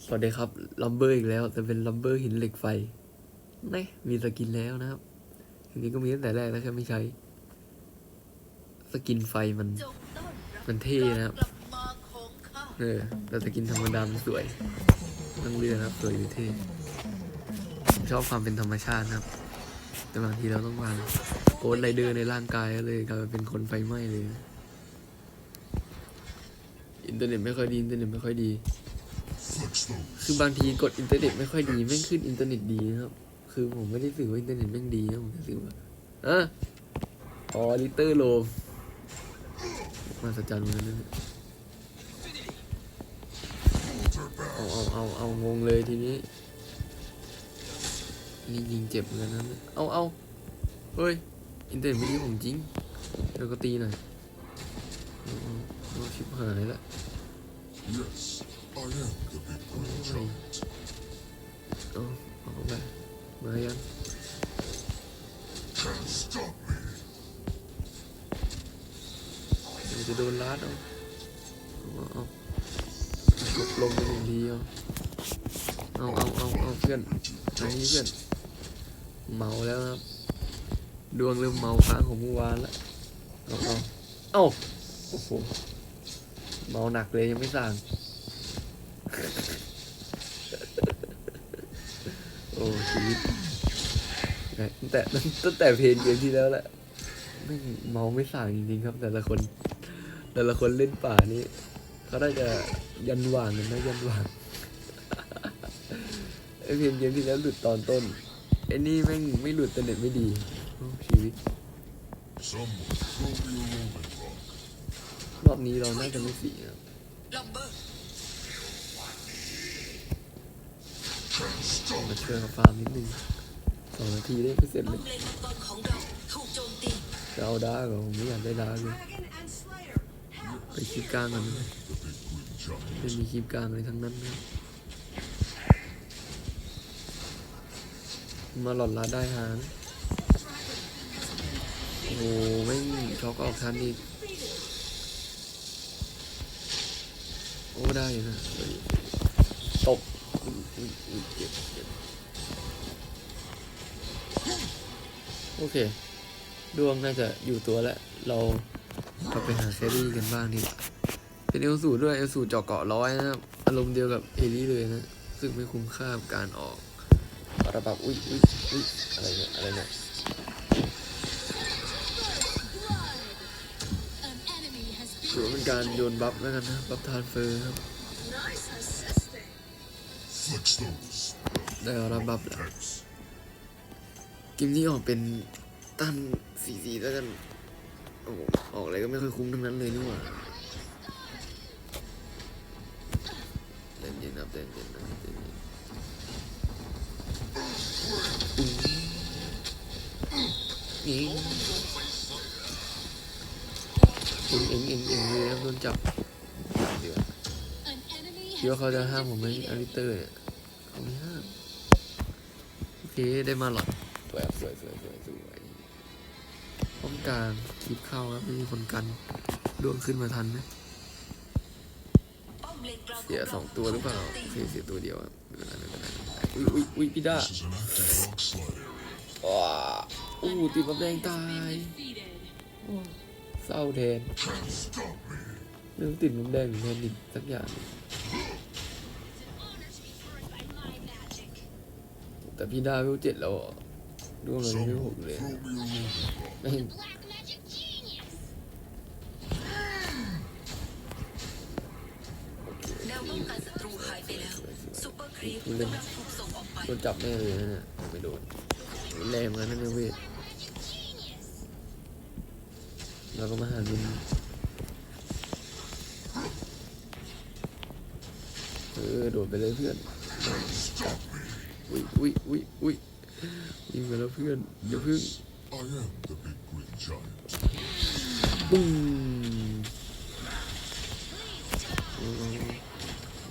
สวัสดีครับลัมเบอร์อีกแล้ว แต่เป็นลัมเบอร์หินเหล็กไฟนี่มีสกินแล้วนะครับทีนี้ก็มีตั้งแต่แรกแล้วแค่ไม่ใช้ สกินไฟมัน มันเท่นะครับเออแต่สกินธรรมดามันสวยต้องเลือกนะครับ สวยหรือเท่ชอบความเป็นธรรมชาตินะครับ แต่บางทีเราต้องวางโกดไรเดอร์ในร่างกายก็เลยกลายเป็นคนไฟไหม้เลย อินเทอร์เน็ตไม่ค่อยดี อินเทอร์เน็ตไม่ค่อยดี คือบางทีกดอินเทอร์เน็ตไม่ค่อยดีแม่งขึ้นอินเทอร์เน็ตดีนะครับ คือผมไม่ได้สื่อว่าอินเทอร์เน็ตแม่งดีนะผมสื่อว่าอะอ๋อลิเตอร์โลมมาสัจจันเหมือนกันนเนี่ยเอาเอาเอาเอางงเลยทีนี้นี่ยิงเจ็บเหมือนกันนะเอาเอาเฮ้ยอินเทอร์เน็ตไม่ดีผมจริงเดี๋ยวก็ตีหน่อยเอาชิบหายละ I am the big green โอ้ย giant. เอาเอาไปมายัง Can't stop me. เดี๋ยวจะโดนลัดเอาเอาเอากบลงไปหนึ่งทีเอาเอาเอาเอาเอาเพื่อนไอันนี้เพื่อนเมาแล้วนะครับดวงเริ่มเมาค้างของเมื่อวานแล้วเอาเอาเอาโอ้โหเมาหนักเลยยังไม่สั่ง โอ้ชีวิตตั้งแต่ตั้งแต่เพลงเกมที่แล้วแหละไม่งเมาไม่สั่งจริงๆครับ แต่ละคน แต่ละคนเล่นป่านี้เขาได้จะยันหว่างกันนะยันหว่างไอเพลงเกมที่แล้วหลุดตอนต้นไอ้นี่แม่งไม่หลุดแต่เน็ตไม่ดีโอ้ชีวิต Someone throw me a roman rock. รอบนี้เราน่าจะไม่เสียครับ ลัมเบอร์ Can't stop มาช่วยเขาฟาร์มนิดนึงสองนาทีได้ก็เสร็จเลยจะเอาดาร์กเหรอผมไม่อยากได้ดาร์กเลยไปคลิปกลางกันนะ the big green giant. ไม่มีคลิปกลางเลยทั้งนั้นนะมาหลอดลาได้ฮะโอ้โหไม่ช็อกออกทันอีกโอ้ได้นะ เค ดวงน่าจะอยู่ตัวแล้ว เราเราไปหาแครี่กันบ้างดีกว่า เป็นเอลสูด้วย เอลสูเจาะเกาะร้อยนะครับ อารมณ์เดียวกับเอลี่เลยนะซึ่งไม่คุ้มค่ากับการออกระบับอุ้ยอุ้ยอุ้ยอะไรเนี่ย อะไรเนี่ยถือว่าเป็นการโยนบัฟแล้วกันนะ บัฟทานเฟอร์ครับได้ระบัฟแล้ว X. เกมนี้ออกเป็น ตันสีสีแล้วกันโอ้ออกอะไรก็ไม่ค่อยคุ้มทั้งนั้นเลยนี่หว่าเล่นเย็นครับเล่นเย็นนะเล่นเย็นอิงอิงอิงอิงอิงเลยครับโดนจับเดี๋ยวคิดว่าเขาจะห้ามผมไหมอาริเตอร์เนี่ยเขาไม่ห้ามโอเคได้มาหรอกสวยสวยสวย สวยสวยต้องการคลิปเข้าครับไม่มีคนกันดวงขึ้นมาทันไหมเสียสองตัวหรือเปล่าโอเคเสียตัวเดียวอะไม่เป็นไรไม่เป็นไรอุ้ยอุ้ยอุ้ยพี่ด้าว้าอู้ตีบับแดงตายเศร้าแทนเรื่องติดบับแดงแทนอีกสักอย่างแต่พี่ด้าเวเจ็ดแล้ว ดวงเลยไม่หก Someone เลย throw me a roman rock. ไม่เห็นแนวป้องกันศัตรูหายไปแล้วซูเปอร์ครีปผู้เล่นกำลังถูกส่งออกไปโดนจับแน่เลยนะเนี่ยไม่โดนแรงเหมือนกันนะเนี่ยเว้ยเราก็มาหาลุนเออโดดไปเลยเพื่อนจับอุ้ยอุ้ยอุ้ยอุ้ย ยิงไปแล้วเพื่อนอย่าเพึ่งปุ้ง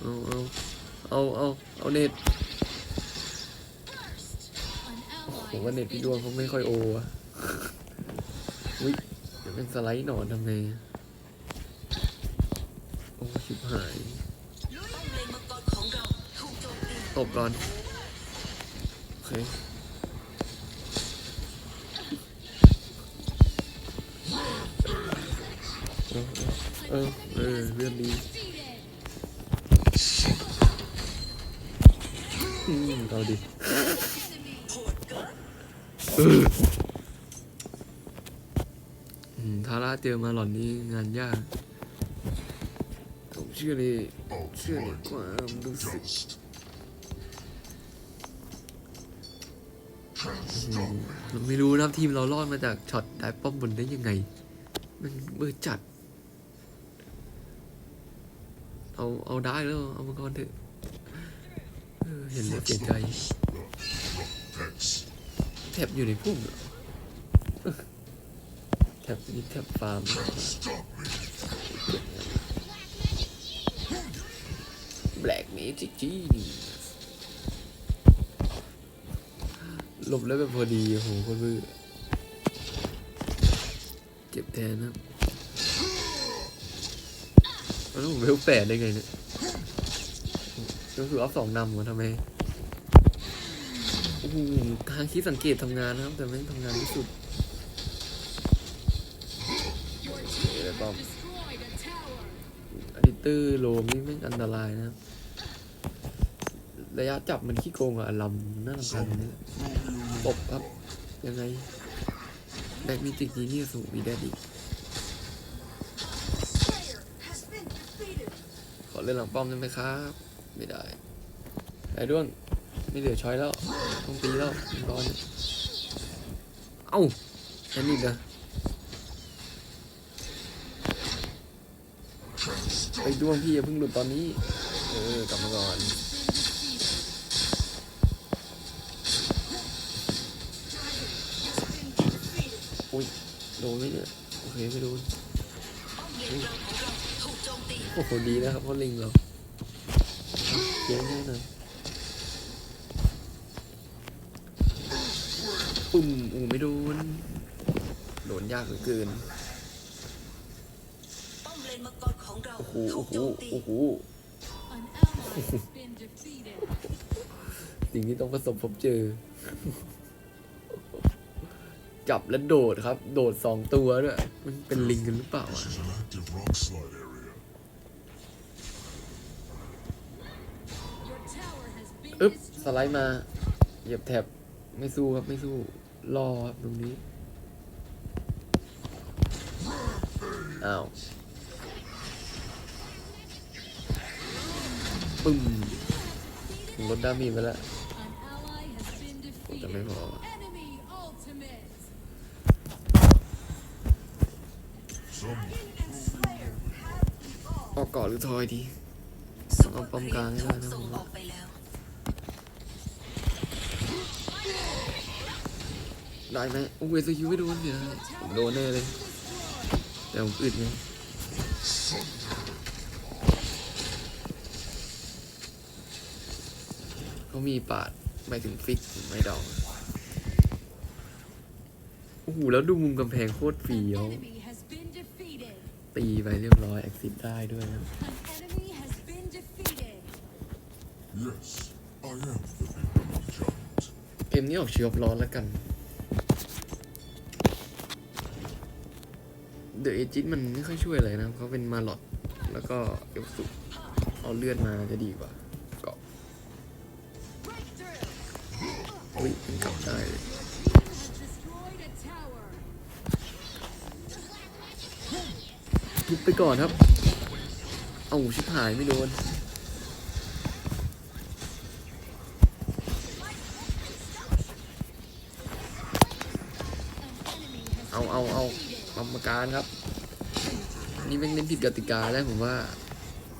เอาเอาเอาเอาเอาเอาเน็ตผมว่าเน็ตพี่ดวงเขาไม่ค่อยโออะอุ้ยเดี๋ยวเป็นสไลด์หนอนทำไงโอ้ชิบหายตบก่อนโอเค เออ เออเรื่องดีอืมเอาดิเกินอืมทาร่าเจอมาหล่อนนี้งานยากผมเชื่อเลยเชื่อในความรู้สึก Dust. อืมเราไม่รู้นะทีมเรารอดมาจากช็อตได้ป้อมบนได้ยังไง มันเบอร์จัด เอาเอาได้แล้วเอามาก่อนเถอะเออเห็นแล้วเสียใจ Vex. แทบอยู่ในพุ่มเหรอเออแทบนี่แทบฟาร์ม Stop me. แบล็กเมจิกจีนหลบแล้วแบบพอดีโอ้โหโคนมือเจ็บแทนนะแล้ว ผมเวลแปดได้ไงเนี่ยก็คือออฟสองนำวะทำไมโอ้โหทางคิดสังเกตทำงานนะครับ แต่ไม่ทำงานที่สุดเอะไรบ้างอดิเตอร์โลมนี่ไม่งอันตรายนะครับระยะจับมันขี้โกงอะลำน่ารำคาญตรงนี้แหละตบครับ ยังไงแบกมีติกนี้นี่สูงมีแดดอีก เล่นหลังป้อมได้ไหมครับ ไม่ได้ไอ้ด้วงไม่เหลือช้อยแล้วต้องตีแล้วร้อนเอ้าแค่นี้เด้อไอ้ด้วงพี่อย่าเพิ่งหลุดตอนนี้ เออกลับมาก่อนอุ้ยโดนไหมเนี่ยโอเคไม่โดน โจมตีโอ้โหดีนะครับเพราะลิงเราเจ๊งแน่นอนปุ่มอูไม่โดนโดนยากเหลือเกินป้อมเลนมังกรของเราโอ้โหถูโอ้กโหโจมตีโอ้โห An ally has been defeated. สิ่งที่ต้องประสบพบเจอ จับและโดดครับ โดดสองตัวด้วย มันเป็นลิงกันหรือเปล่า This อะ อึ๊บสไลด์มา เหยียบแท็บไม่สู้ครับไม่สู้ รอครับตรงนี้ อ้าวปึ้มลดดามีไปแล้ว An ally has been แต่ไม่พอออกเกาะหรือทอยดีซุปเอาป้อมกลางให้ได้นะผม อ ว่า อก ไปแล้วได้ไหมโอ้ยสกิลไม่โดนเดี๋ยวผมโดนแน่เลย แต่ผมอึดไงเขามีปาดไม่ถึงฟิกไม่ดองโอ้โหแล้วดูมุมกำแพงโคตรเฟี้ An ยว enemy has been defeated. ตีไปเรียบร้อยแอคซิสได้ด้วยนะ An enemy has been defeated. yes, I am the big giant. เกมนี้ออกเชียบร้อนแล้วกัน เดอะเอจิตมันไม่ค่อยช่วยอะไรนะเขาเป็นมาลอดแล้วก็เอลสุเอาเลือดมาจะดีกว่าเกาะอุ้ยกลับได้เลยทุบไปก่อนครับ เอาชิบหายไม่โดน รรมการครับ นี่แม่งเล่นผิดกติกาแล้วผมว่า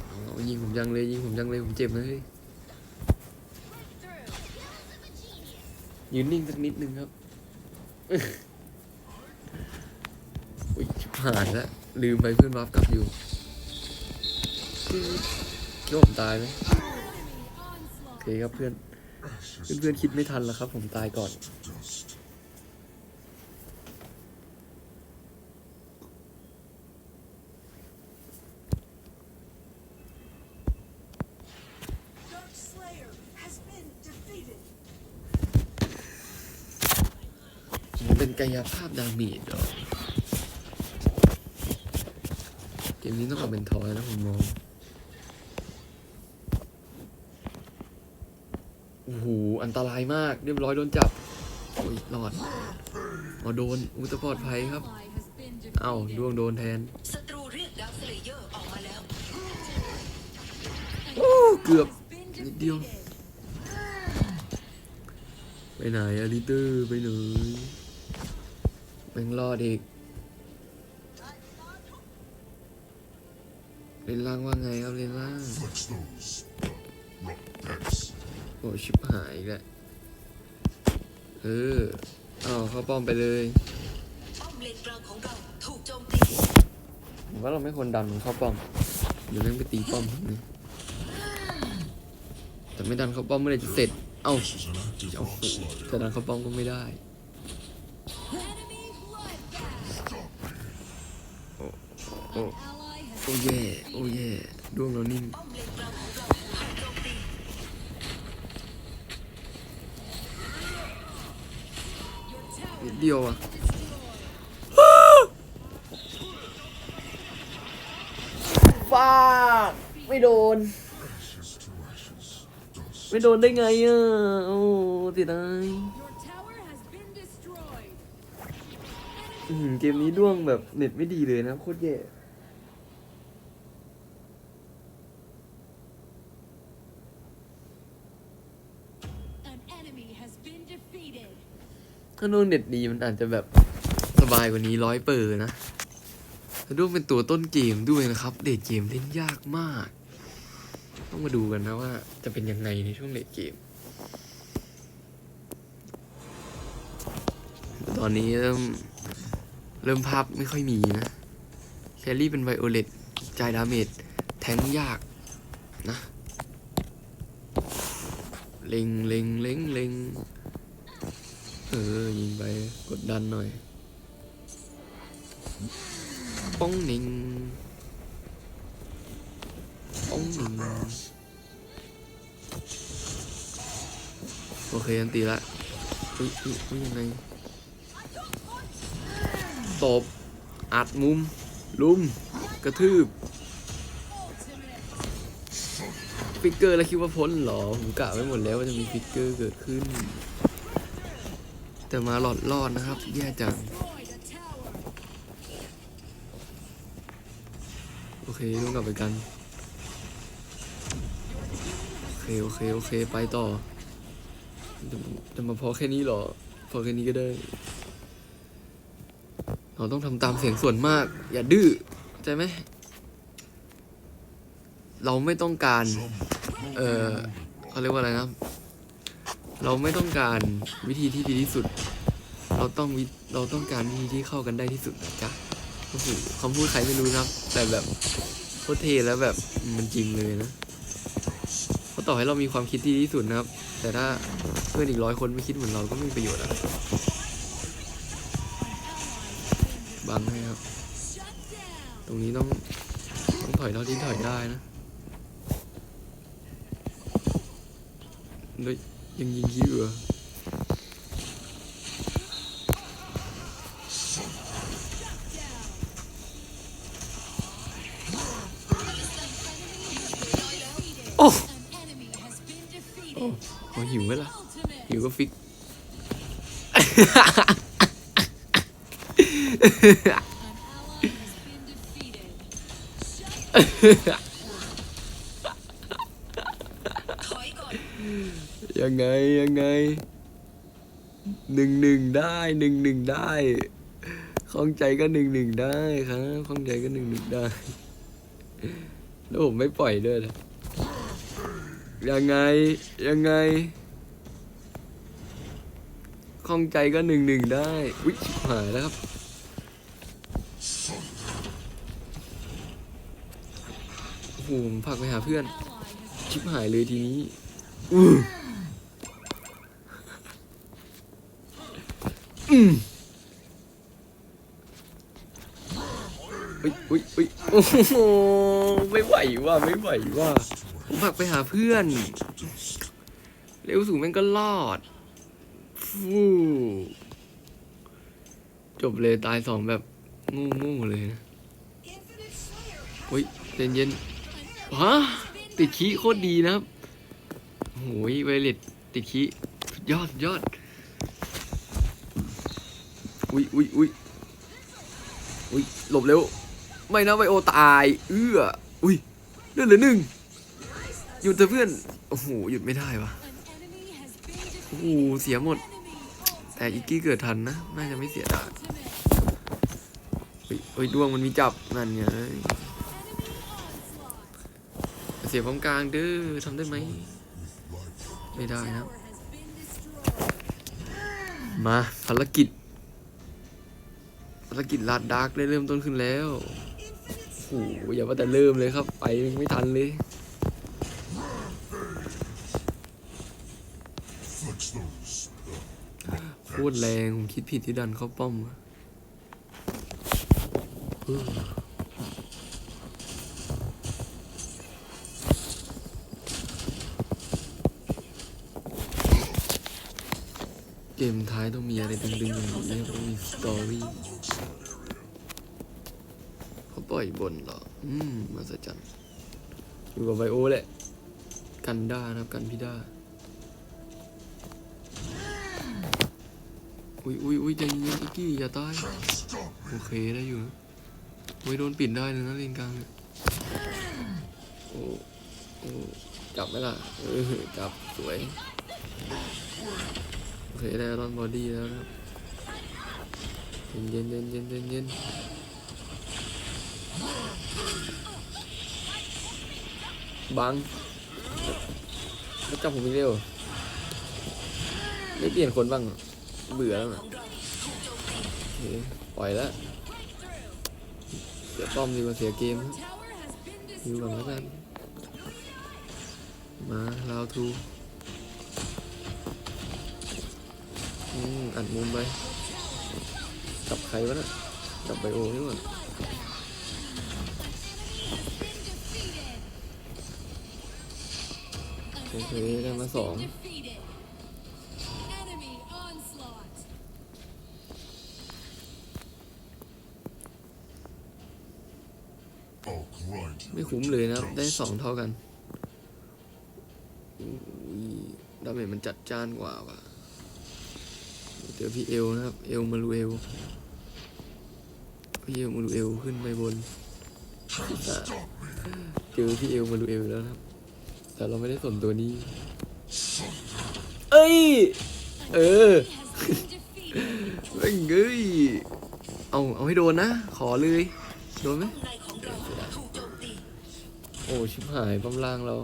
เอายิงผมยังเลยยิงผมยังเลยผมเจ็บเลยยืนนิ่งสักนิดนึงครับอุ้ยชิบหายแล้วลืมไปเพื่อนวับกลับอยู่คิดว่าผมตายไหม Enemy โอ onslaught. เคครับเพื่อน Ashes เพื่อนๆคิดไม่ทันแล้วครับ ผมตายก่อน กายภาพดาเมจเหรอเกมนี้ต้องกลับเป็นทอยนะผมมองโอ้โหอันตรายมากเรียบร้อยโดนจับโอ้ยรอดเอาโดนอุตปลอดภัยครับ เอ้าดวงโดนแทนเรียกดาวสเลเยอร์ออกมาแล้ว An โอ้เกือบนิดเดียวไปไหนอลิเตอร์ไปไหน แม่งรอดอีกเล่นล่างว่าไงครับเล่นล่าง โอ้ชิบหายอีกแล้วเออเอาเข้าป้อมไปเลยป้อมเลนกลางของเราถูกโจมตีผมว่าเราไม่ควรดันมันเข้าป้อมเดี๋ยวแม่งไปตีป้อมนี่แต่ไม่ดันเข้าป้อมเมื่อไหรจะเสร็จ เอ้า This is an active โอ้ rock โห slide. จะดันเข้าป้อมก็ไม่ได้ An ally has โอ้ย่โอ้ย่ดวงเรานิ่งป้อมเลนกลางของเราถูกโจมตี your tower นิดเดียวอะ destroyed. ฟาไม่โดน ไม่โดนได้ไงอะ โอ้ติดได้เกมนี้ด้วงแบบเน็ตไม่ดีเลยนะโคตรแย่ ถ้าด้วงเน็ตดีมันอาจจะแบบสบายกว่านี้ร้อยเปอร์นะแต่ด้วงเป็นตัวต้นเกมด้วยนะครับเดทเกมเล่นยากมาก ต้องมาดูกันนะว่าจะเป็นยังไงในช่วงเดทเกม ตอนนี้เริ่มเริ่มภาพไม่ค่อยมีนะ แครี่เป็นไวโอเลตจ่ายดาเมจแทงยากนะ เล็งเล็งเล็งเล็ง เออ ยิงไป กดดันหน่อย ป้องหนิง ป้องหนิง โอเคอันตีละ อุ้ยอุ้ยอุ้ยยังไงตบ อัดมุม ลุม กระทืบฟิกเกอร์แล้วคิดว่าพ้นหรอ ผมกะไว้หมดแล้วว่าจะมีฟิกเกอร์เกิดขึ้น แต่มาหลอดรอดนะครับ แย่จัง โอเคต้องกลับไปกัน โอเค โอเค โอเค ไปต่อ จะจะมาพอแค่นี้เหรอ พอแค่นี้ก็ได้ เราต้องทำตามเสียงส่วนมาก อย่าดื้อเข้าใจไหม เราไม่ต้องการ เออเขาเรียกว่าอะไรนะเราไม่ต้องการวิธีที่ดีที่สุด เราต้องวิเราต้องการวิธีที่เข้ากันได้ที่สุดนะจ๊ะโอ้โหคำพูดใครไม่รู้นะแต่แบบโคตรเทแล้วแบบมันจริงเลยนะเพราะต่อให้เรามีความคิดที่ดีที่สุดนะครับ แต่ถ้าเพื่อนอีกร้อยคนไม่คิดเหมือนเราก็ไม่มีประโยชน์อะไรบังให้ครับ ตรงนี้ต้องต้องถอยเท่าที่ถอยได้นะเฮ้ยยังยิงคิวเหรอ หิวไหมล่ะ หิวก็ฟิก ยังไง ยังไงหนึ่งหนึ่งได้หนึ่งหนึ่งได้ข้องใจก็หนึ่งหนึ่งได้ครับข้องใจก็หนึ่งหนึ่งได้ แล้วผมไม่ปล่อยด้วยนะยังไง ยังไง ข้องใจก็หนึ่งหนึ่งได้วิชิบหายแล้วครับ โอ้โหผักไปหาเพื่อน ชิบหายเลยทีนี้อืออืมอุ้ยอุ้ยอุ้ยโอ้โหไม่ไหวว่ะไม่ไหวว่ะผมผักไปหาเพื่อน เร็วสูงแม่งก็รอด ฟูจบเลยตายสองแบบงูงูเลยนะอุ้ยเย็นเย็นฮะติดขี้โคตรดีนะครับโอ้ยไวเลตติดขี้ยอดยอดอุ้ยอุ้ยอุ้ยอุ้ยหลบเร็ว ไม่นะไวโอตาย เอื้ออุ้ยเลือดเหลือหนึ่งหยุดเถอะเพื่อน โอ้โหหยุดไม่ได้วะโอ้โหเสียหมด แต่อีกกี้เกิดทันนะ น่าจะไม่เสียดายเฮ้ยดวงมันมีจับ นั่นไงเสียของกลางเด้อทำได้ไหม ไม่ได้นะ มาภารกิจ ภารกิจลาดดาร์กได้เริ่มต้นขึ้นแล้วโอ้โหอย่าว่าแต่เริ่มเลยครับ ไปไม่ทันเลย โคตรแรงผมคิดผิดที่ดันเข้าป้อมอะเออเกมท้ายต้องมีอะไรดึงๆอย่างนี้ครับต้องมีสตอรี่เขาปล่อยบนเหรอ อืมมาสจันอยู่กับไบโอแหละ กันด้านะครับ กันพิด้า อุ้ยอุ้ยอุ้ยใจเย็นอีกกี้อย่าตายโอเคได้อยู่นะโอ้ยโดนปิดได้เลยนะเลนกลางเนี่ยโอ้โอ้จับไหมล่ะเออจับสวยโอเคได้รอนบอดี้แล้วนะครับเย็นเย็นเย็นเย็นเย็นบังแล้วจับผมอีกเร็วไม่เปลี่ยนคนบ้าง เบื่อแล้วนะปล่อยแล้วเสียป้อมดีกว่าเสียเกมอยู่ก่อนแล้วกันมาลาวทูอืมอัดมุมไปกับใครวะนะกับไบโอนี่หว่าโอเคได้มาสอง คุ้มเลยนะครับ ได้สองเท่ากันอุ้ยดาเมจมันจัดจ้านกว่าว่ะเจอพี่เอลนะครับ เอลมารูเอลพี่เอลมารูเอลขึ้นไปบนเจอพี่เอลมารูเอลแล้วนะครับ แต่เราไม่ได้สนตัวนี้ เอ้ย เออ Has been defeated. เอ้ยเอ้ยเอา เอาให้โดนนะ ขอเลย โดนไหม โอ้ชิบหายป้อมล่างเรา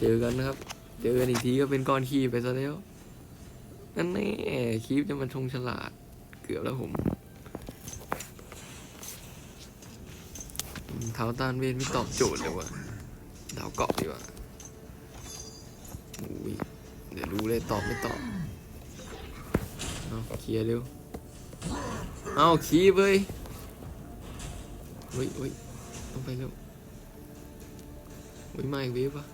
เจอกันนะครับ เจอกันอีกทีก็เป็นก้อนขี้ไปซะแล้วนั่นแน่คลิปจะมาชงฉลาด เกือบแล้วผมเท้าต้านเวทไม่ตอบโจทย์เลยว่ะดาวเกาะดีกว่าอุ้ยเดี๋ยวรู้เลยตอบไม่ตอบเอาเคลียร์เร็วเอาคีบเว้ยเฮ้ยเฮ้ยต้องไปเร็ว เฮ้ยมาอีกเวฟปะ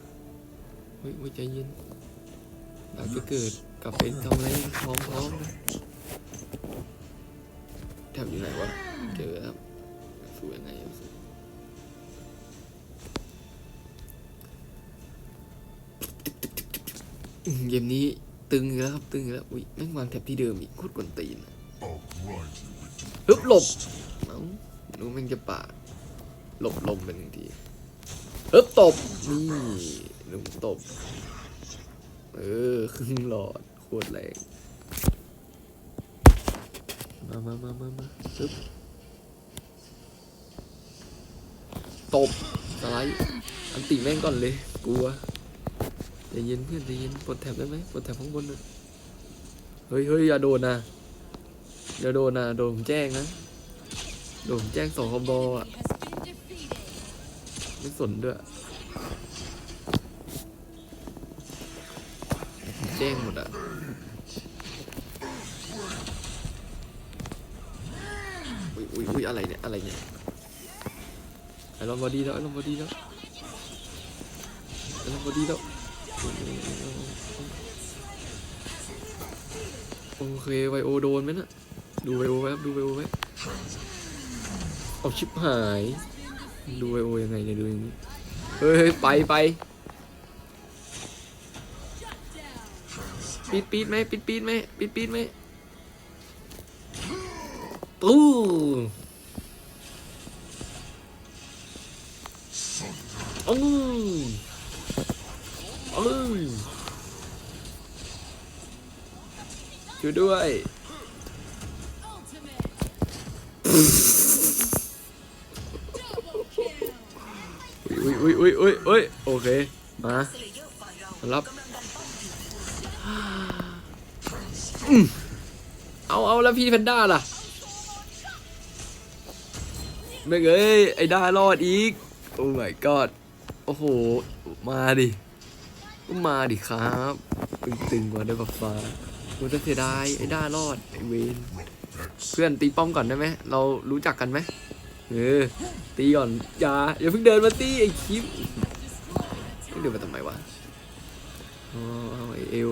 เฮ้ยเฮ้ยใจเย็นดาวจะเกิดกลับไปทำอะไรพร้อมๆนะแทบอยู่ไหนวะเจอครับสู้ยังไงอะสู้อืมเกมนี้ตึงอีกแล้วครับตึงอีกแล้วอุ้ยแม่งวางแถบที่เดิมอีกโคตรกวนตีนอะ I'll grind you into ฮึบหลบเอ้ารู้แม่งจะปาดหลบลมเป็นหนึ่งที ฮึบตบ นี่หนุ่มตบ เออครึ่งหลอดโคตรแรง มามามามามาฮึบตบสไลด์อันติแม่งก่อนเลย กลัวใจเย็นเพื่อนใจเย็นปลดแถบได้ไหมปลดแถบข้างบนน่ะเฮ้ยเฮ้ยอย่าโดนนะอย่าโดนนะโดนผมแจ้งนะโดนผมแจ้งสองคอมบอะ ไม่สนด้วยแจ้งหมดอะอุ้ยอุ้ยอุ้ยอะไรเนี่ย อะไรเนี่ยไอรอนบอดี้แล้วไอรอนบอดี้แล้วไอรอนบอดี้แล้วโอเคไวโอโดนไหมน่ะดูไวโอไว้ครับดูไวโอไว้เอาชิบหาย ดูไวโอยังไงเนี่ยดูอย่างนี้เฮ้ยไปไปปีดปีดไหมปีดปีดไหมปีดปีดไหมตู้อืมอืมช่วยด้วย อุ้ยอุ้ยอุ้ยโอเค มารับเอาเอาแล้วพี่แพนด้าล่ะไม่เอ้ย ไอ้ด้ารอดอีก โอ้ my god โอ้โห มาดิก็มาดิครับตึงๆกว่าได้บัฟฟ้ากูจะเสียดายไอ้ด้ารอด ไอ้เวนเพื่อนตีป้อมก่อนได้ไหม เรารู้จักกันไหม เออตีก่อนอย่าอย่าเพิ่งเดินมาตีไอ้คิมเดินมาทำไมวะอ๋อไอเอว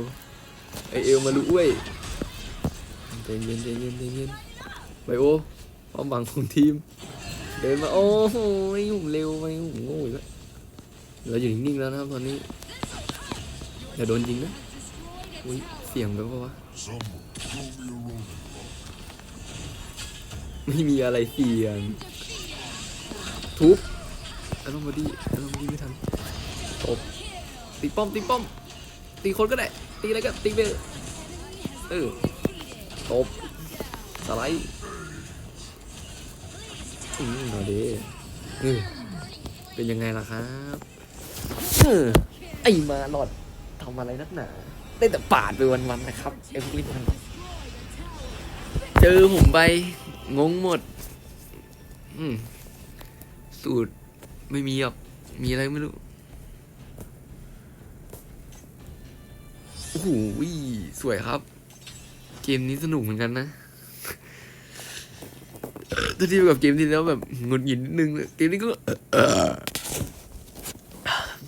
ไอเอวมาลุเว้ยใจเย็นใจเย็นใจเย็นไบโอความหวังของทีม เดินมาโอ้โหผมเร็วไปผมโง่อีกแล้วเราอยู่นิ่งๆแล้วนะครับตอนนี้อย่าโดนยิงนะอุ้ยเสียงแบบว่าวะไม่มีอะไรเสียง ทุบอารมณ์บอดี้อารมณ์บอดี้ไม่ทันตบตีป้อมตีป้อม ตีคนก็ได้ ตีอะไรก็ตีไปเออตบสไลด์อืมมาดิเออเป็นยังไงล่ะครับเออไอ้มาหลอดทำอะไรนักหนา ได้แต่ปาดไปวันๆนะครับเอ็มลิมันเจอผมไปงงหมด อืม สูตรไม่มีหรอก มีอะไรไม่รู้ โอ้โหสวยครับ เกมนี้สนุกเหมือนกันนะถ้าเทียบกับเกมที่แล้วแบบหงุดหงิดนิดนึง เกมนี้ก็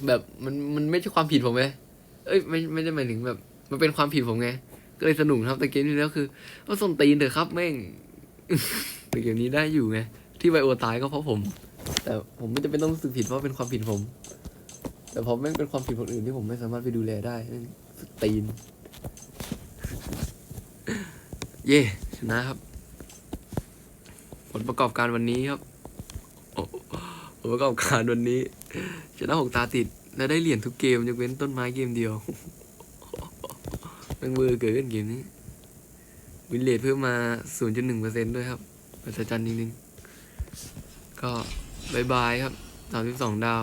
แบบมันมันไม่ใช่ความผิดผมไงเอ้ยไม่ไม่ได้หมายถึงแบบ มันเป็นความผิดผมไง ก็เลยสนุกครับ แต่เกมที่แล้วคือก็ส่งตีนเถอะครับแม่งแต่เกมนี้ได้อยู่ไง ที่ไวโอตายก็เพราะผม แต่ผมไม่จำเป็นต้องรู้สึกผิดเพราะเป็นความผิดผม แต่พอแม่งเป็นความผิดคนอื่นที่ผมไม่สามารถไปดูแลได้แม่งสุดตีน เย่ชนะครับ ผลประกอบการวันนี้ครับโอ้ผลประกอบการวันนี้ชนะหกตาติดและได้เหรียญทุกเกมยกเว้นต้นไม้เกมเดียวแม่งเวอร์เกินเกมนี้วินเลทเพิ่มมา 0.1%ด้วยครับอัศจรรย์จริงๆก็ บายบายครับ32ดาว